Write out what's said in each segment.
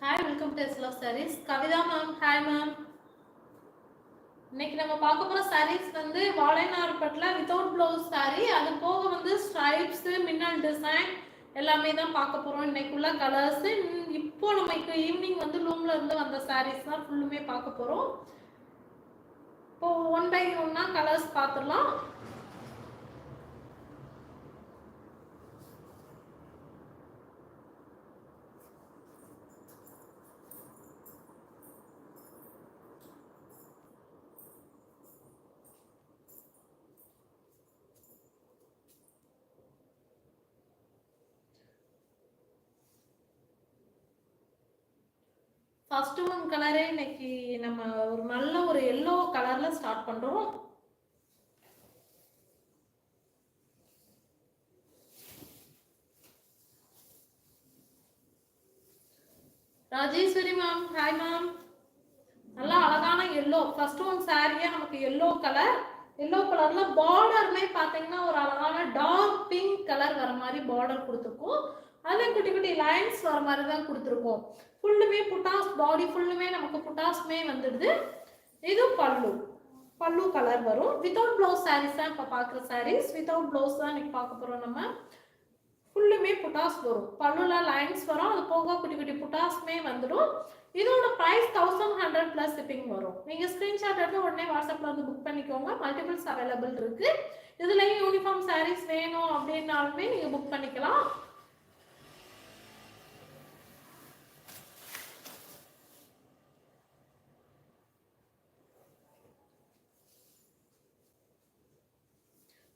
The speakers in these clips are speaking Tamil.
Hi welcome to எஸ்லவ் saris Kavitha ma'am hi ma'am இன்னைக்கு நம்ம பார்க்க போகிற சாரீஸ் வந்து வாழைநார்பட்டில் வித்தவுட் ப்ளவுஸ் சாரீ அது போக வந்து ஸ்ட்ரைப்ஸு மின்னல் டிசைன் எல்லாமே தான் பார்க்க போகிறோம் இன்னைக்குள்ள கலர்ஸ் இப்போ நமக்கு ஈவினிங் வந்து லூம்ல இருந்து வந்த சாரீஸ் தான் ஃபுல்லுமே பார்க்க போகிறோம் இப்போ ஒன் பை ஒன்னா கலர்ஸ் பார்த்துடலாம். ஃபர்ஸ்ட் ஒன் கலரே இன்னைக்கு நம்ம ஒரு நல்ல ஒரு எல்லோ கலர்ல ஸ்டார்ட் பண்றோம். ராஜேஸ்வரி மேம் ஹாய் மேம் நல்லா அழகான எல்லோ ஃபர்ஸ்ட் ஒன் சாரியே நமக்கு எல்லோ கலர் எல்லோ கலர்ல பார்டருமே பாத்தீங்கன்னா ஒரு அழகான டார்க் பிங்க் கலர் வர மாதிரி பார்டர் கொடுத்துருக்கோம். அதில் குட்டி குட்டி லைன்ஸ் வர மாதிரி தான் கொடுத்துருக்கோம். ஃபுல்லுமே புட்டாஸ் பாடி ஃபுல்லுமே நமக்கு புட்டாஸ்மே வந்துடுது. இது பல்லு. பல்லு கலர் வரும். வித்தவுட் ப்ளவுஸ் சாரீஸ் தான் இப்போ பார்க்குற சாரீஸ் வித்தவுட் ப்ளவுஸ் தான் இன்னைக்கு பார்க்க போகிறோம் நம்ம. ஃபுல்லுமே புட்டாஸ் வரும். பல்லுல லைன்ஸ் வரும். அது போக குட்டி குட்டி புட்டாஸ்மே வந்துடும். இதோட price thousand hundred plus shipping வரும். நீங்கள் ஸ்க்ரீன்ஷாட் எடுத்து உடனே வாட்ஸ்அப்பில் வந்து புக் பண்ணிக்கோங்க. மல்டிபிள்ஸ் அவைலபிள் இருக்குது இதுலேயும் யூனிஃபார்ம் சாரீஸ் வேணும் அப்படின்னாலுமே நீங்கள் புக் பண்ணிக்கலாம்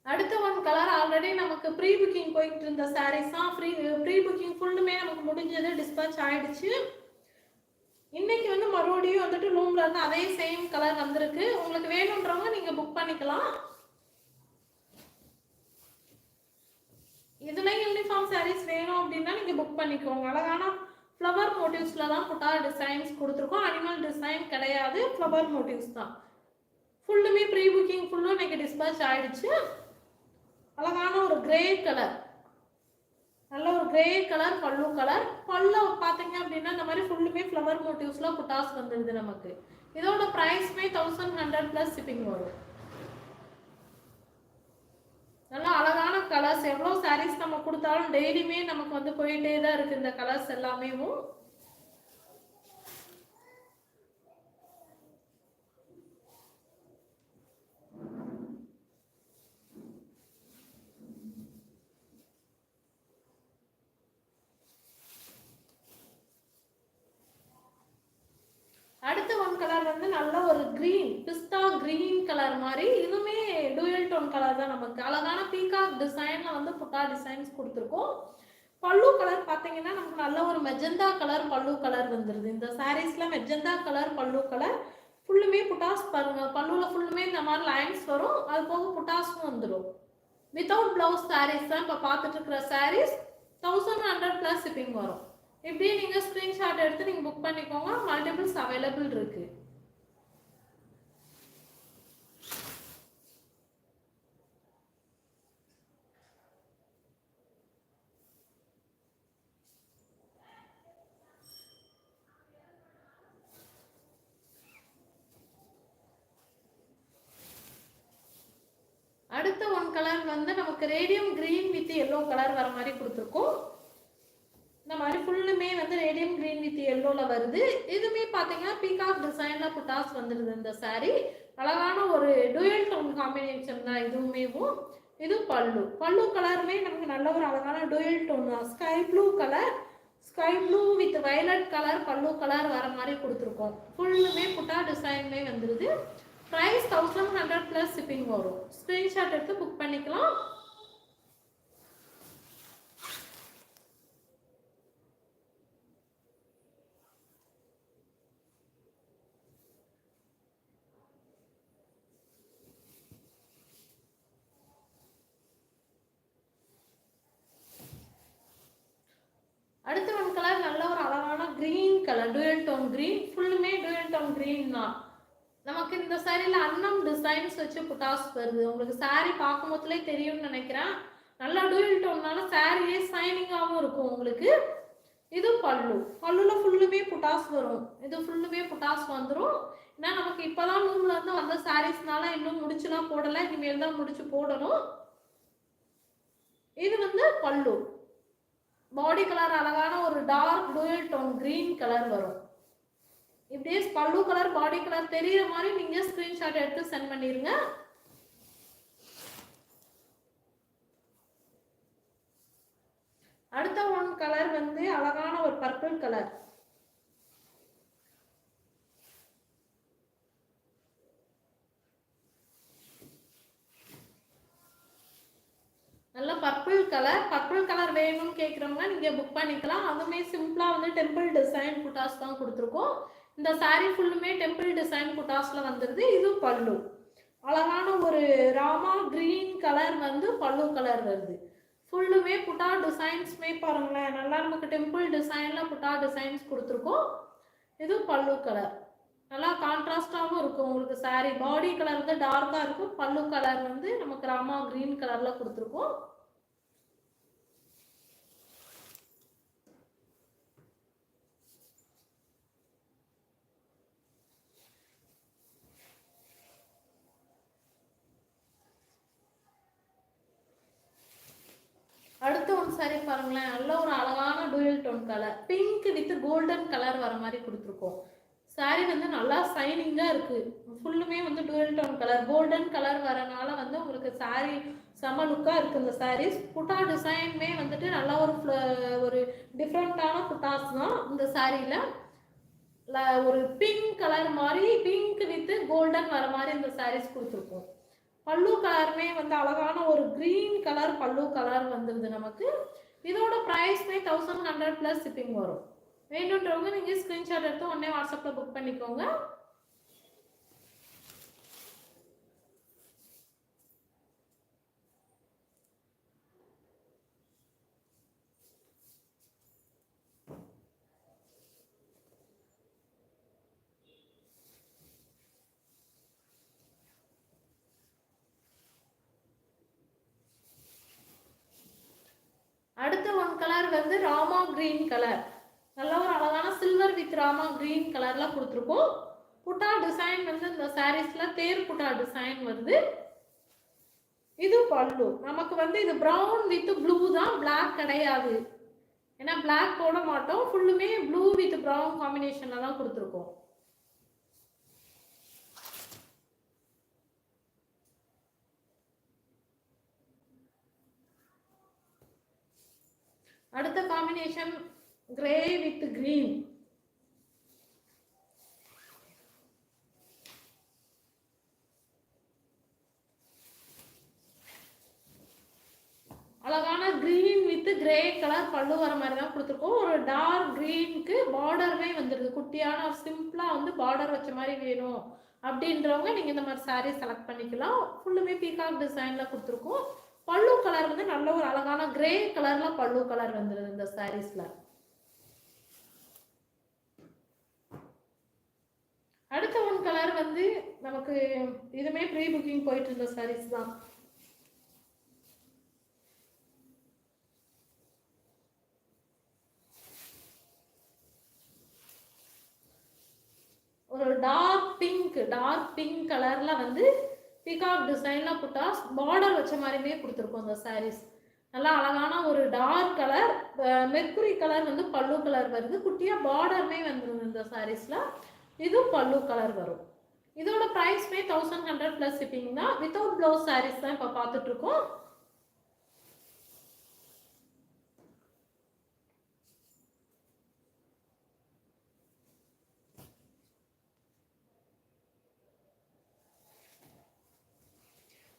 அடுத்த ஒன் கலர் ஆல்ரெடி நமக்கு ப்ரீ புக்கிங் போயிட்டு இருந்த சாரீஸ் தான் ப்ரீ ப்ரீ புக்கிங் ஃபுல்லுமே நமக்கு முடிஞ்சது டிஸ்பேச் ஆயிடுச்சு. இன்னைக்கு வந்து மறுபடியும் வந்துட்டு ரூம்ல இருந்து அதே சேம் கலர் வந்திருக்கு. உங்களுக்கு வேணுன்றவங்க நீங்க புக் பண்ணிக்கலாம். இதுல யூனிஃபார்ம் சாரீஸ் வேணும் அப்படின்னா நீங்க புக் பண்ணிக்கோங்க. அழகான ஃப்ளவர் மோட்டிவ்ஸ்ல தான் புட்டா டிசைன்ஸ் கொடுத்துருக்கோம். அனிமல் டிசைன் கிடையாது. ஃப்ளவர் மோட்டிவ்ஸ் தான். ஃபுல்லுமே ப்ரீ புக்கிங் ஃபுல்லும் இன்னைக்கு டிஸ்பேச் ஆயிடுச்சு. அழகான ஒரு கிரே கலர் நல்ல ஒரு கிரே கலர் பல்லு கலர் பல்லு பார்த்தீங்க அப்படின்னா இந்த மாதிரி ஃபுல்லுமே ஃப்ளவர் மோட்டிவ்ஸ்ல புட்டாஸ் வந்துடுது நமக்கு. இதோட ப்ரைஸ்மே தௌசண்ட் ஹண்ட்ரட் ப்ளஸ் ஷிப்பிங் வரும் நல்லா அழகான கலர்ஸ் எவ்வளோ சாரீஸ் நம்ம கொடுத்தாலும் டெய்லியுமே நமக்கு வந்து போயிட்டே தான் இருக்குது இந்த கலர்ஸ் எல்லாமேவும். டோன் கலர் வந்து நல்ல ஒரு கிரீன் பிஸ்தா கிரீன் கலர் மாதிரி. இதுவுமே டூயல் டோன் கலர் தான் நமக்கு. அழகான பீகாக் டிசைன்ல வந்து புட்டா டிசைன்ஸ் கொடுத்துருக்கோம். பல்லு கலர் பார்த்தீங்கன்னா நமக்கு நல்ல ஒரு மெஜந்தா கலர் பல்லு கலர் வந்துருது. இந்த சாரீஸ்ல மெஜந்தா கலர் பல்லு கலர் ஃபுல்லுமே புட்டாஸ் பாருங்க. பல்லுல ஃபுல்லுமே இந்த மாதிரி லைன்ஸ் வரும். அது போக புட்டாஸும் வந்துடும் வித்தவுட் பிளவுஸ் சாரீஸ் தான் இப்போ பார்த்துட்டு இருக்கிற saris thousand hundred plus shipping வரும். இப்படியே நீங்கள் ஸ்க்ரீன்ஷாட் எடுத்து நீங்கள் புக் பண்ணிக்கோங்க. மல்டிபிள்ஸ் அவைலபிள் இருக்குது அடுத்த ஒன் கலர் வந்து நமக்கு radium green with yellow colour வர மாதிரி கொடுத்துருக்கோம் இந்த மாதிரி ஃபுல்லுமே வந்து ரேடியம் கிரீன் வித் எல்லோவில் வருது இதுவுமே பார்த்தீங்கன்னா பீகாக் டிசைனில் புட்டாஸ் வந்துடுது இந்த சாரீ அழகான ஒரு டூயல் டோன் காம்பினேஷன் தான் இதுவுமேவும் இது பல்லு. பல்லு கலருமே நமக்கு நல்ல ஒரு அழகான டூயல் டோன் தான் sky blue colour sky blue with violet colour pallu colour வர மாதிரி கொடுத்துருக்கோம். ஃபுல்லுமே புட்டா டிசைன்லேயே வந்துடுது price thousand hundred plus shipping வரும். ஸ்க்ரீன்ஷாட் எடுத்து புக் பண்ணிக்கலாம் அடுத்த ஒன் கலர் நல்ல ஒரு அழகான green colour dual tone green ஃபுல்லுமே டூயல் டோன் கிரீன் தான் நமக்கு இந்த சாரியில் அன்னம் டிசைன்ஸ் வச்சு புட்டாஸ் வருது. உங்களுக்கு சாரி பார்க்கும் போதுலே தெரியும்னு நினைக்கிறேன். நல்லா டூயல் டோன்னால சாரியே சைனிங்காகவும் இருக்கும் உங்களுக்கு. இது பல்லு. பல்லுல ஃபுல்லுமே புட்டாஸ் வரும். இது ஃபுல்லுமே புட்டாஸ் வந்துடும் ஏன்னா நமக்கு இப்போதான் நூல்ல இருந்து வந்த சாரீஸ்னால இன்னும் முடிச்சுலாம் போடலை. இனிமேல் தான் முடிச்சு போடணும். இது வந்து பல்லு. பாடி கலர் அழகான ஒரு dark dual tone green colour வரும். இப்படியே பல்லு கலர் பாடி கலர் தெரியுற மாதிரி நீங்க ஸ்கிரீன்ஷாட் எடுத்து சென்ட் பண்ணிருங்க. அடுத்த ஒன் கலர் வந்து அழகான ஒரு பர்பிள் கலர் நல்ல பர்பிள் கலர் பர்பிள் கலர் வேணும்னு கேட்குறவங்க நீங்கள் புக் பண்ணிக்கலாம். அதுவுமே சிம்பிளாக வந்து டெம்பிள் டிசைன் புட்டாஸ் தான் கொடுத்துருக்கோம். இந்த சாரீ ஃபுல்லுமே டெம்பிள் டிசைன் புட்டாஸில் வந்துடுது இது பல்லு. அழகான ஒரு ராமா கிரீன் கலர் வந்து பல்லு கலர் வருது. ஃபுல்லுமே புட்டா டிசைன்ஸ்மே பாருங்களேன். நல்லா நமக்கு டெம்பிள் டிசைனில் புட்டா டிசைன்ஸ் கொடுத்துருக்கோம். இது பல்லு கலர் நல்லா கான்ட்ராஸ்டாகவும் இருக்கும் உங்களுக்கு saree. பாடி கலர் வந்து டார்க்காக இருக்கும். பல்லு கலர் வந்து நமக்கு ராமா கிரீன் கலரில் கொடுத்துருக்கோம் அடுத்த ஒன் பாருங்களேன் நல்ல ஒரு அழகான dual tone colour pink with golden colour வர மாதிரி கொடுத்துருக்கோம். Saree வந்து நல்லா ஷைனிங்காக இருக்குது ஃபுல்லுமே வந்து dual tone colour golden colour வரனால வந்து உங்களுக்கு சாரீ செம லுக்காக இருக்குது இந்த சாரீஸ் புட்டா டிசைனுமே வந்துட்டு நல்லா ஒரு ஒரு டிஃப்ரெண்ட்டான புட்டாஸ் தான் இந்த சாரியில் ஒரு பிங்க் கலர் மாதிரி பிங்க் வித் கோல்டன் வர மாதிரி இந்த சாரீஸ் கொடுத்துருக்கோம். பல்லு கலருமே வந்து அழகான ஒரு க்ரீன் கலர் பல்லு கலர் வந்துருது நமக்கு. இதோட ப்ரைஸ்மே தௌசண்ட் ஹண்ட்ரட் ப்ளஸ் ஷிப்பிங் வரும் வேணுன்றவங்க நீங்கள் ஸ்க்ரீன்ஷாட் எடுத்து உடனே வாட்ஸ்அப்பில் புக் பண்ணிக்கோங்க அடுத்த ஒன் கலர் வந்து ராமா கிரீன் கலர் நல்ல ஒரு அழகான சில்வர் வித் ராமா கிரீன் கலர்ல கொடுத்துருக்கோம். புட்டா டிசைன் வந்து இந்த சாரீஸில் தேர் புட்டா டிசைன் வருது. இது பல்லு. நமக்கு வந்து இது ப்ரௌன் வித் ப்ளூ தான். பிளாக் கிடையாது. ஏன்னா பிளாக் போட மாட்டோம். ஃபுல்லுமே ப்ளூ வித் ப்ரௌன் காம்பினேஷனில் தான் கொடுத்துருக்கோம் அடுத்த காம்பினேஷன் கிரே வித் கிரீன் அழகான green with grey colour pallu வர மாதிரி தான் கொடுத்துருக்கோம். ஒரு டார்க் கிரீனுக்கு பார்டருமே வந்துடுது குட்டியான ஒரு சிம்பிளாக வந்து பார்டர் வச்ச மாதிரி வேணும். அப்படின்றவங்க நீங்கள் இந்த மாதிரி சாரீ செலக்ட் பண்ணிக்கலாம். ஃபுல்லுமே பீகாக் டிசைனில் கொடுத்துருக்கோம். நல்ல ஒரு அழகான கிரே கலரில் பல்லு கலர் வந்துருது இந்த சாரீஸ்ல அடுத்த ஒன் கலர் வந்து நமக்கு இதுமே ப்ரீ புக்கிங் போயிட்டு இருந்த சாரீஸ் தான். ஒரு டார்க் பிங்க் டார்க் பிங்க் கலர்ல வந்து பிகாக் டிசைனில் புட்டாஸ் பார்டர் வச்ச மாதிரியுமே கொடுத்துருக்கோம் இந்த சாரீஸ் நல்லா அழகான ஒரு டார்க் கலர் மெர்குரி கலர் வந்து பல்லு கலர் வருது. குட்டியாக பார்டருமே வந்துருது இந்த சாரீஸில் இதுவும் பல்லு கலர் வரும். இதோட ப்ரைஸ்மே தௌசண்ட் ஹண்ட்ரட் ப்ளஸ் ஷிப்பிங் தான். வித்தவுட் ப்ளவுஸ் சாரீஸ் தான் இப்போ பார்த்துட்ருக்கோம் இருக்கோம்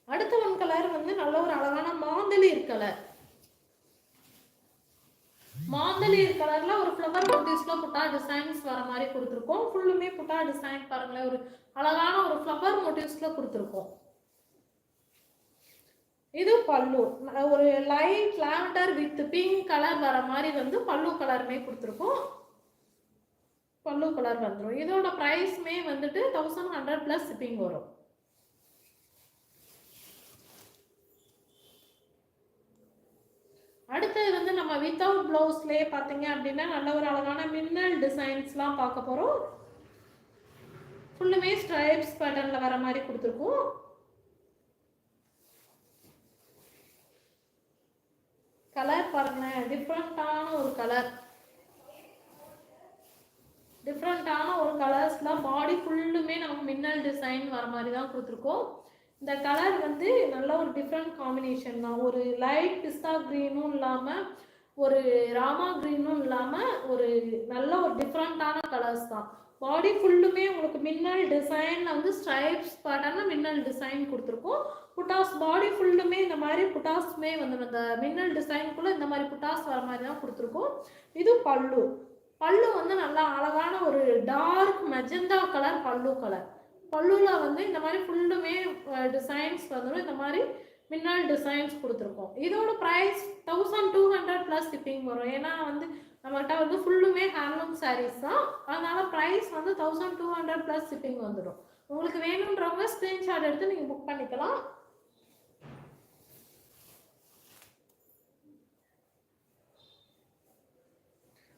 அடுத்த ஒன் கலர் வந்து நல்ல ஒரு அழகான மாந்தளிர் கலர் மாந்தளிர் கலர்ல ஒரு ஃப்ளவர் மோட்டிவ்ஸ்ல புட்டா டிசைன்ஸ் வர மாதிரி கொடுத்துருக்கோம். ஃபுல்லுமே புட்டா டிசைன் பாருங்களேன். ஒரு அழகான ஒரு ஃப்ளவர் மோட்டிவ்ஸில் கொடுத்துருக்கோம். இது பல்லு. ஒரு light lavender with pink colour வர மாதிரி வந்து பல்லு கலருமே கொடுத்துருக்கோம். பல்லு கலர் வந்துடும் இதோட ப்ரைஸ்மே வந்துட்டு தௌசண்ட் ஹண்ட்ரட் ப்ளஸ் ஷிப்பிங் வரும் அடுத்தது வந்து நம்ம நம்ம வித்தவுட் ப்ளவுஸ்லேயே பார்த்தீங்க அப்படின்னா நல்ல ஒரு அழகான மின்னல் டிசைன்ஸ்லாம் பார்க்க போகிறோம் ஃபுல்லுமே ஸ்ட்ரைப்ஸ் பேட்டர்னில் வர மாதிரி கொடுத்துருக்கோம். கலர் பாருங்களேன். டிஃப்ரெண்ட்டான ஒரு கலர் டிஃப்ரெண்ட்டான ஒரு கலர்ஸ்லாம் பாடி ஃபுல்லுமே நமக்கு மின்னல் டிசைன் வர மாதிரி தான் கொடுத்துருக்கோம். இந்த கலர் வந்து நல்ல ஒரு டிஃப்ரெண்ட் காம்பினேஷன் தான். ஒரு லைட் பிஸ்தா க்ரீனும் இல்லாமல் ஒரு ராமா க்ரீனும் இல்லாமல் ஒரு நல்ல ஒரு டிஃப்ரெண்ட்டான கலர்ஸ் தான். பாடி ஃபுல்லுமே உங்களுக்கு மின்னல் டிசைனில் வந்து ஸ்ட்ரைப்ஸ் பேட்டர்னில் மின்னல் டிசைன் கொடுத்துருக்கோம். புட்டாஸ் பாடி ஃபுல்லுமே இந்த மாதிரி புட்டாஸ்மே வந்து அந்த மின்னல் டிசைனுக்குள்ளே இந்த மாதிரி புட்டாஸ் வர மாதிரி தான் கொடுத்துருக்கோம். இது பல்லு. பல்லு வந்து நல்லா அழகான ஒரு dark magenta colour pallu colour பல்லுவில் வந்து இந்த மாதிரி ஃபுல்லுமே டிசைன்ஸ் வந்துடும் இந்த மாதிரி மின்னல் டிசைன்ஸ் கொடுத்துருக்கோம். இதோட price thousand two hundred plus shipping வரும். ஏன்னா வந்து நம்மகிட்ட வந்து ஃபுல்லுமே ஹேண்ட்லூம் சாரீஸ் தான். அதனால ப்ரைஸ் வந்து thousand two hundred plus shipping வந்துடும். உங்களுக்கு வேணுன்றவங்க ஸ்க்ரீன்ஷாட் எடுத்து நீங்கள் புக் பண்ணிக்கலாம்.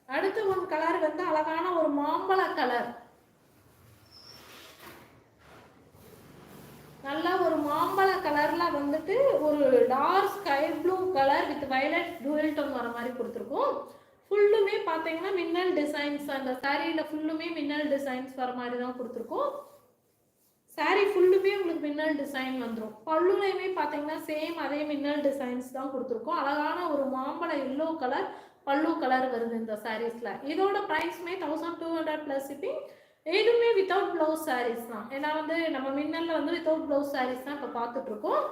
அடுத்து ஒரு கலர் வந்து அழகான ஒரு மாம்பழ கலர் நல்லா ஒரு மாம்பழ கலர்ல வந்துட்டு ஒரு dark sky blue colour with violet dual tone வர மாதிரி கொடுத்துருக்கோம். ஃபுல்லுமே பார்த்தீங்கன்னா மின்னல் டிசைன்ஸ் அந்த சாரியில் ஃபுல்லுமே மின்னல் டிசைன்ஸ் வர மாதிரி தான் கொடுத்துருக்கோம். சாரி ஃபுல்லுமே உங்களுக்கு மின்னல் டிசைன் வந்துடும் பல்லுலையுமே பார்த்தீங்கன்னா சேம் அதே மின்னல் டிசைன்ஸ் தான் கொடுத்துருக்கோம். அழகான ஒரு மாம்பழ எல்லோ கலர் பல்லு கலர் வருது இந்த சாரீஸில் இதோட ப்ரைஸ்மே தௌசண்ட் டூ ஹண்ட்ரட் ப்ளஸ் இப்போ இதுவுமே வித்தவுட் ப்ளவுஸ் சாரீஸ் தான். ஏன்னா வந்து நம்ம மின்னலில் வந்து வித்தவுட் ப்ளவுஸ் சாரீஸ் தான் இப்போ பார்த்துட்ருக்கோம்.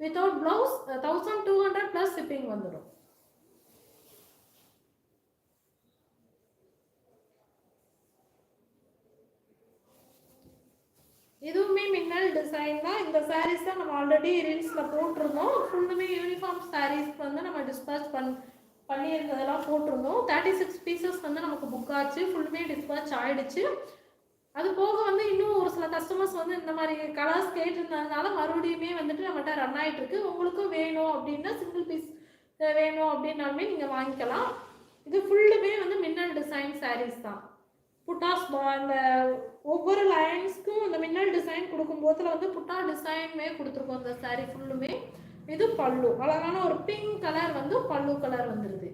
Without blouse thousand two hundred plus shipping வந்துடும் இதுவுமே மின்னல் டிசைன் தான். இந்த சாரீஸ் தான் நம்ம ஆல்ரெடி ரீல்ஸில் போட்டிருந்தோம். ஃபுல்லுமே யூனிஃபார்ம் சாரீஸ் வந்து நம்ம டிஸ்பேச் பண் பண்ணியிருந்ததெல்லாம் போட்டிருந்தோம். தேர்ட்டி சிக்ஸ் பீசஸ் வந்து நமக்கு புக் ஆச்சு. ஃபுல்லுமே டிஸ்பேச் ஆயிடுச்சு. அது போக வந்து இன்னும் ஒரு சில கஸ்டமர்ஸ் வந்து இந்த மாதிரி கலர்ஸ் கேட்டிருந்ததுனால மறுபடியுமே வந்துட்டு நம்மகிட்ட ரன் ஆகிட்டு இருக்கு உங்களுக்கும் வேணும் அப்படின்னா சிங்கிள் பீஸ் வேணும் அப்படின்னாலுமே நீங்கள் வாங்கிக்கலாம். இது ஃபுல்லுமே வந்து மின்னல் டிசைன் சாரீஸ் தான். புட்டாஸ் அந்த ஒவ்வொரு லைன்ஸ்க்கும் இந்த மின்னல் டிசைன் கொடுக்கும் போதில் வந்து புட்டா டிசைனுமே கொடுத்துருக்கோம் இந்த சாரீ ஃபுல்லுமே இது பல்லு. அழகான ஒரு பிங்க் கலர் வந்து பல்லு கலர் வந்துடுது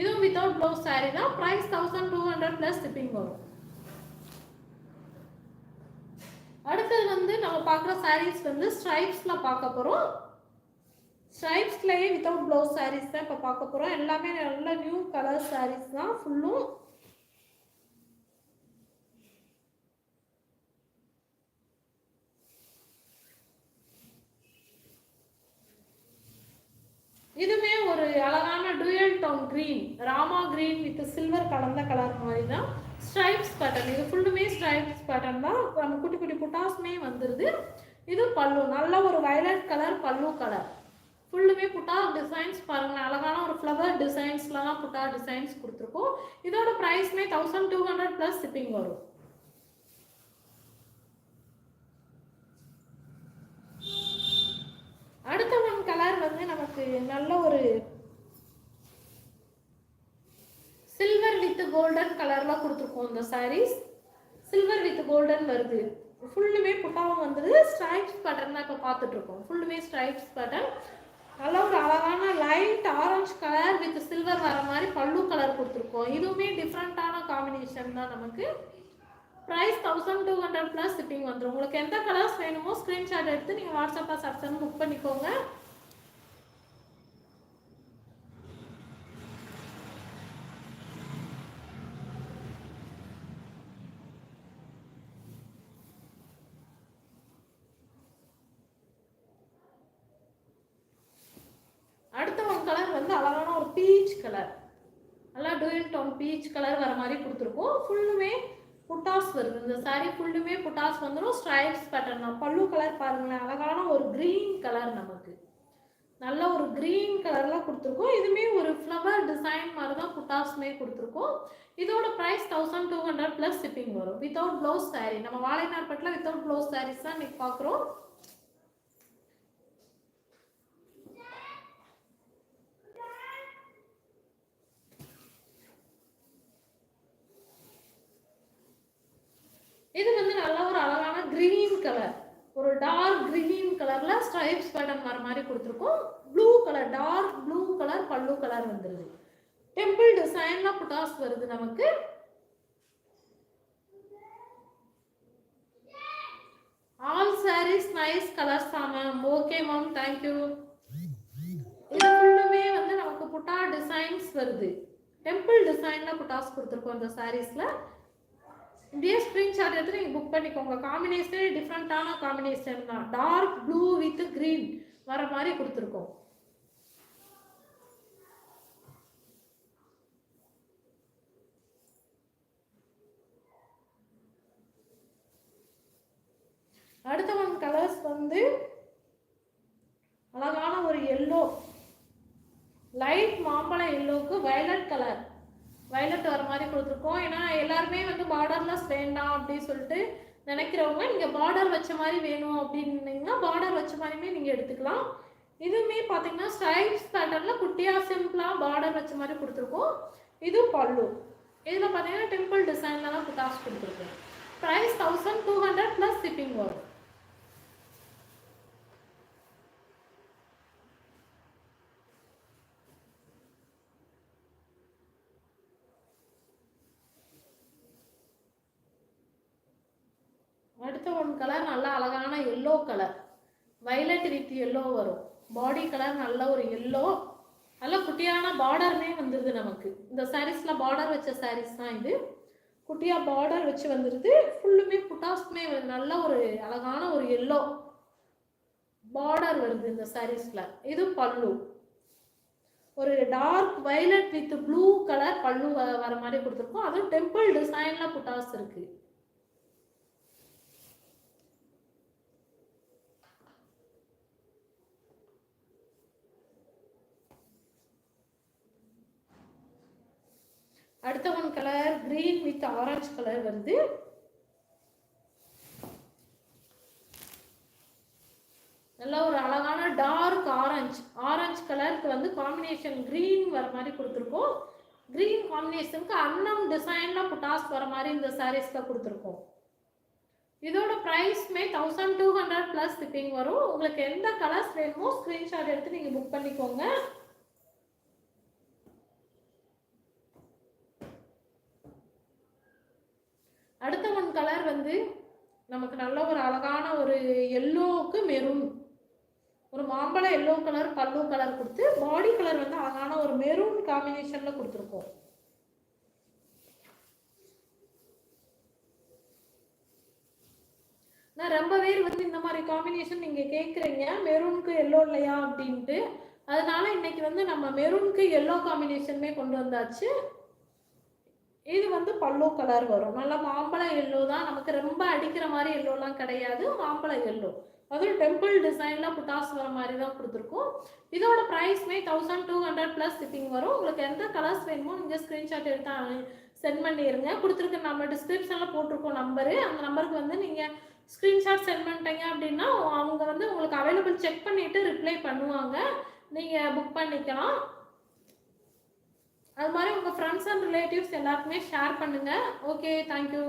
இதுவும் வித்தவுட் ப்ளவுஸ் சாரீ தான். Price thousand two hundred plus shipping வரும். அடுத்தது வந்து நம்ம பார்க்குற சாரீஸ் வந்து ஸ்ட்ரைப்ஸில் பார்க்க போகிறோம் ஸ்ட்ரைப்ஸ்லேயே வித்தவுட் ப்ளவுஸ் சாரீஸ் தான் இப்போ பார்க்க போகிறோம் எல்லாமே நல்ல நியூ கலர் சாரீஸ் தான் ஃபுல்லும் இதுமே ஒரு அழகான dual tone green Rama green with silver கலந்த கலர் மாதிரி தான். ஸ்ட்ரைப்ஸ் பேட்டர்ன் இது ஃபுல் ஸ்ட்ரைப்ஸ் பேட்டர்ன் தான். நம்ம குட்டி குட்டி புட்டாஸ்மே வந்துடுது இது பல்லு. நல்ல ஒரு வயலட் கலர் பல்லு கலர் ஃபுல்லுமே புட்டா டிசைன்ஸ் பாருங்களேன். அழகான ஒரு ஃப்ளவர் டிசைன்ஸ்லாம் புட்டா டிசைன்ஸ் கொடுத்துருக்கோம். இதோட ப்ரைஸ்மே thousand two hundred plus shipping வரும். அடுத்த ஒன் கலர் வந்து நமக்கு நல்ல ஒரு சில்வர் வித் கோல்டன் கலர்லாம் கொடுத்துருக்கோம் இந்த சாரீஸ் சில்வர் வித் கோல்டன் வருது. ஃபுல்லுமே புட்டாவும் வந்தது. ஸ்ட்ரைப்ஸ் பேட்டர்ன் தான் இப்போ பார்த்துட்ருக்கோம். ஃபுல்லுமே ஸ்ட்ரைப்ஸ் பேட்டர்ன் நல்ல ஒரு அழகான light orange colour with silver வர மாதிரி பல்லு கலர் கொடுத்துருக்கோம். இதுவுமே டிஃப்ரெண்ட்டான காம்பினேஷன் தான் நமக்கு. Price thousand two hundred plus shipping வந்துடும் உங்களுக்கு எந்த கலர்ஸ் வேணுமோ ஸ்க்ரீன்ஷாட் எடுத்து நீங்கள் வாட்ஸ்அப்பில் சப்ஸ்கிரைப் புக் பண்ணிக்கோங்க அடுத்த ஒரு கலர் வந்து அழகான ஒரு பீச் கலர் நல்லா டூயல் டவுன் பீச் கலர் வர மாதிரி கொடுத்துருக்கோம். ஃபுல்லுமே புட்டாஸ் வருது. இந்த சாரீ ஃபுல்லுமே புட்டாஸ் வந்துடும் ஸ்ட்ரைப்ஸ் பேட்டர்ன் தான். பல்லு கலர் பாருங்களேன். அழகான ஒரு க்ரீன் கலர் நமக்கு. நல்ல ஒரு க்ரீன் கலரில் கொடுத்துருக்கோம். இதுவுமே ஒரு ஃப்ளவர் டிசைன் மாதிரி தான் புட்டாஸ்மே கொடுத்துருக்கோம். இதோட price thousand two hundred plus shipping வரும். வித்தவுட் ப்ளவுஸ் சாரீ நம்ம வாழைநார்பட்டில் வித்தவுட் ப்ளவுஸ் சாரீஸ் தான் இன்னைக்கு பார்க்குறோம் இது வந்து நல்லா ஒரு அழகான க்ரீன் கலர் ஒரு டார்க் கிரீன் கலர்ல ஸ்ட்ரைப்ஸ் பேட்டர்ன் வர மாதிரி கொடுத்துருக்கோம். Blue colour dark blue colour pallu colour வந்துருது. டெம்பிள் டிசைன்ல புட்டாஸ் வருது நமக்கு. ஆல் சாரீஸ் நைஸ் கலர்ஸ் தான் ma'am okay ma'am thank you இது ஃபுல்லுமே வந்து நமக்கு புட்டா டிசைன்ஸ் வருது. டெம்பிள் டிசைன்ல புட்டாஸ் கொடுத்துருக்கோம் இந்த சாரீஸ்ல இப்படியே ஸ்க்ரீன்ஷாட் எடுத்து நீங்கள் புக் பண்ணிக்கோங்க. காம்பினேஷனே டிஃப்ரெண்ட்டான காம்பினேஷன் தான் டார்க் ப்ளூ வித் க்ரீன் வர மாதிரி கொடுத்துருக்கோம். அடுத்த ஒன் கலர்ஸ் வந்து அழகான ஒரு எல்லோ லைட் மாம்பழம் எல்லோவுக்கு வயலட் கலர் வயலட் வர மாதிரி கொடுத்துருக்கோம் ஏன்னா எல்லாருமே வந்து பார்டர்லெஸ் அப்படின்னு சொல்லிட்டு நினைக்கிறவங்க நீங்கள் பார்டர் வச்ச மாதிரி வேணும் அப்படின்னீங்கன்னா பார்டர் வச்ச மாதிரியுமே நீங்கள் எடுத்துக்கலாம். இதுவுமே பார்த்தீங்கன்னா ஸ்டைல்ஸ் பேட்டர்னில் குட்டியாக சிம்பிளாக பார்டர் வச்ச மாதிரி கொடுத்துருக்கோம். இதுவும் பல்லு. இதில் பார்த்தீங்கன்னா டெம்பிள் டிசைன்லலாம் காசு கொடுத்துருக்கோம் price thousand two hundred plus shipping வரும் அடுத்த கலர் நல்லா அழகான yellow colour violet with yellow வரும். பாடி கலர் நல்ல ஒரு எல்லோ நல்ல குட்டியான பார்டருமே வந்துடுது நமக்கு. இந்த சாரீஸில் பார்டர் வச்ச சாரீஸ் தான் இது. குட்டியாக பார்டர் வச்சு வந்துடுது ஃபுல்லுமே புட்டாஸ்மே நல்ல ஒரு அழகான ஒரு எல்லோ பார்டர் வருது இந்த சாரீஸில் இது பல்லு. ஒரு dark violet with blue colour pallu வ- வர மாதிரி கொடுத்துருக்கோம். அதுவும் டெம்பிள் டிசைனில் புட்டாஸ் இருக்குது அடுத்த one colour green with orange colour வருது நல்ல ஒரு அழகான டார்க் ஆரஞ்சு ஆரஞ்சு கலருக்கு வந்து காம்பினேஷன் கிரீன் வர மாதிரி கொடுத்துருக்கோம். கிரீன் காம்பினேஷனுக்கு அன்னம் டிசைனில் புட்டாஸ் வர மாதிரி இந்த சாரீஸ்ல கொடுத்துருக்கோம். இதோட ப்ரைஸ்மே thousand two hundred plus shipping வரும். உங்களுக்கு எந்த கலர்ஸ் வேணுமோ ஸ்க்ரீன்ஷாட் எடுத்து நீங்கள் புக் பண்ணிக்கோங்க. மெரூன் கலர் வந்து நமக்கு நல்ல ஒரு அழகான ஒரு எல்லோவுக்கு மெரூன். ஒரு மாம்பழ எல்லோ கலர் பல்லு கலர் கொடுத்து பாடி கலர் வந்து அழகான ஒரு மெரூன் காம்பினேஷனில் கொடுத்துருக்கோம். நான் ரொம்ப பேர் வந்து இந்த மாதிரி காம்பினேஷன் நீங்கள் கேட்குறீங்க மெரூனுக்கு எல்லோ இல்லையா அப்படின்ட்டு. அதனால இன்னைக்கு வந்து நம்ம மெரூனுக்கு எல்லோ காம்பினேஷனுமே கொண்டு வந்தாச்சு. இது வந்து பல்லு கலர் வரும். நல்லா மாம்பழ எல்லோ தான் நமக்கு ரொம்ப அடிக்கிற மாதிரி எல்லோலாம் கிடையாது. மாம்பழ எல்லோ அதுவும் டெம்பிள் டிசைனில் புட்டாஸ் வர மாதிரி தான் கொடுத்துருக்கோம். இதோட ப்ரைஸ்மே thousand two hundred plus shipping வரும். உங்களுக்கு எந்த கலர்ஸ் வேணுமோ நீங்கள் ஸ்க்ரீன்ஷாட் எடுத்து சென்ட் பண்ணிடுங்க கொடுத்துருக்க நம்ம டிஸ்கிரிப்ஷனில் போட்டிருக்கோம் நம்பரு அந்த நம்பருக்கு வந்து நீங்கள் ஸ்க்ரீன்ஷாட் சென்ட் பண்ணிட்டீங்க அப்படின்னா அவங்க வந்து உங்களுக்கு அவைலபிள் செக் பண்ணிவிட்டு ரிப்ளை பண்ணுவாங்க. நீங்கள் புக் பண்ணிக்கலாம். அது மாதிரி உங்கள் ஃப்ரெண்ட்ஸ் அண்ட் ரிலேட்டிவ்ஸ் எல்லாருக்குமே ஷேர் பண்ணுங்கள் ஓகே தேங்க்யூ